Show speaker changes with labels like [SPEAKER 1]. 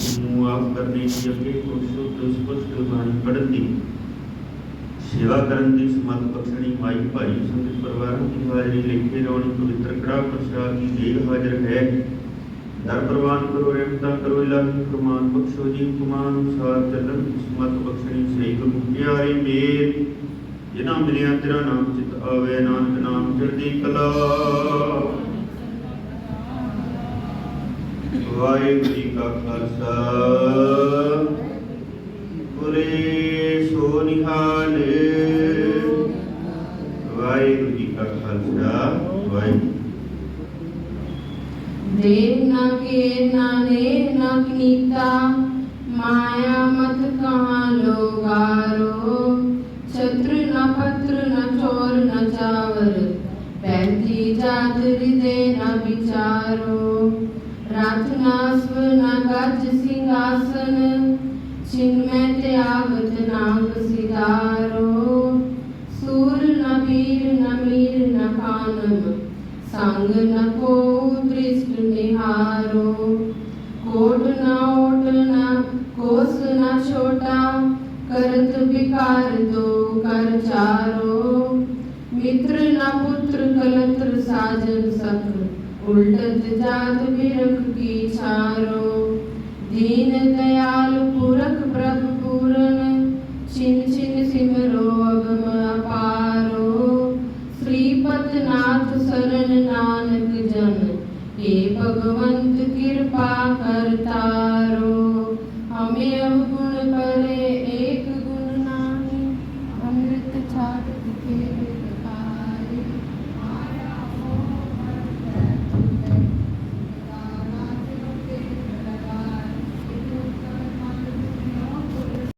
[SPEAKER 1] ਨੂੰ ਆਪ ਕਰਨੀ ਦੀ ਅੱਗੇ ਕੋਲ ਸ਼ੁੱਧ ਸਪਸ਼ਟ ਬਾਣੀ ਸੇਵਾ ਕਰਨ ਦੀ ਸਮਤ ਬਖਸ਼ਣੀ ਮਾਈ ਭਾਈ ਸੰਗਤ ਪਰਿਵਾਰਾਂ ਦੀ ਹਾਜ਼ਰੀ ਲਿਖੇ ਰੋਣੀ ਪਵਿੱਤਰ ਕੜਾ ਪ੍ਰਸ਼ਾਦ ਦੀ ਦੇਗ ਹਾਜ਼ਰ ਹੈ। ਦਰ ਪ੍ਰਵਾਨ ਕਰੋ, ਰਹਿਮਤਾਂ ਕਰੋ ਇਲਾਹੀ ਫਰਮਾਨ ਬਖਸ਼ੋ ਜੀ ਹੁਕਮਾਂ ਅਨੁਸਾਰ ਚੱਲਣ ਸਮਤ ਬਖਸ਼ਣੀ ਸਹੀ ਗੁਰੂ ਪਿਆਰੇ ਮੇਰ ਜਿਨ੍ਹਾਂ ਮਿਲਿਆ ਤੇਰਾ ਨਾਮ ਚਿਤ ਆਵੇ, ਨਾਨਕ ਨਾਮ ਚੜ੍ਹਦੀ ਕਲਾ। ਵਾਹਿਗੁਰੂ ਜੀ ਕਾ ਖਾਲਸਾ। ਪੁਰੇ ਸੋ ਨਿਹਾਲ। ਵਾਹਿਗੁਰੂ ਜੀ ਕਾ ਖਾਲਸਾ। ਵਾਹਿਗੁਰੂ।
[SPEAKER 2] ਦੇਵ ਨਾ ਕੇ ਨਾ ਨੇ ਨਾ ਕੀਤਾ, ਮਾਇਆ ਮਤ ਕਹਾ ਲੋਗਾਰੋ। ਛਤਰ ਨਾ ਪਤਰ ਨਾ ਚੋਰ ਨਾ ਚਾਵਰ, ਪੈਂਦੀ ਜਾਤ ਰਿਦੇ ਨਾ ਵਿਚਾਰੋ। ਰਾਥਨਾਸਵ ਨਾਗਜ ਸਿੰਘਾਸਨ ਚਿੰਮੈ ਤਿਆਗਤ ਨਾਮ ਸਿਧਾਰੋ। ਸੂਰ ਨਬੀਰ ਨਮੀਰ ਨਖਾਨਮ ਸੰਗ ਨਕੋ ਦ੍ਰਿਸ਼ਟ ਨਿਹਾਰੋ। ਕੋਟ ਨਾ ਓਟ ਨਾ, ਕੋਸ ਨਾ ਛੋਟਾ, ਕਰਤ ਵਿਕਾਰ ਤੋ ਕਰ ਚਾਰੋ। ਮਿੱਤਰ ਨਾ ਪੁੱਤਰ, ਕਲਤਰ ਸਾਜਨ ਸਖ ਉਲਟਤ ਜਾਤ ਬਿਰਖ ਕੀ ਛਾਰੋ ਦੀਨ ਦਇਆਲ ਪੁਰਖ ਪ੍ਰਭ ਪੂਰਨ, ਛਿਨ ਛਿਨ ਸਿਮਰੋ ਅਗਮ ਅਪਾਰੋ ਸ੍ਰੀ ਪਤਨਾਥ ਸਰਨ ਨਾਨਕ ਜਨ ਏ ਭਗਵੰਤ ਕਿਰਪਾ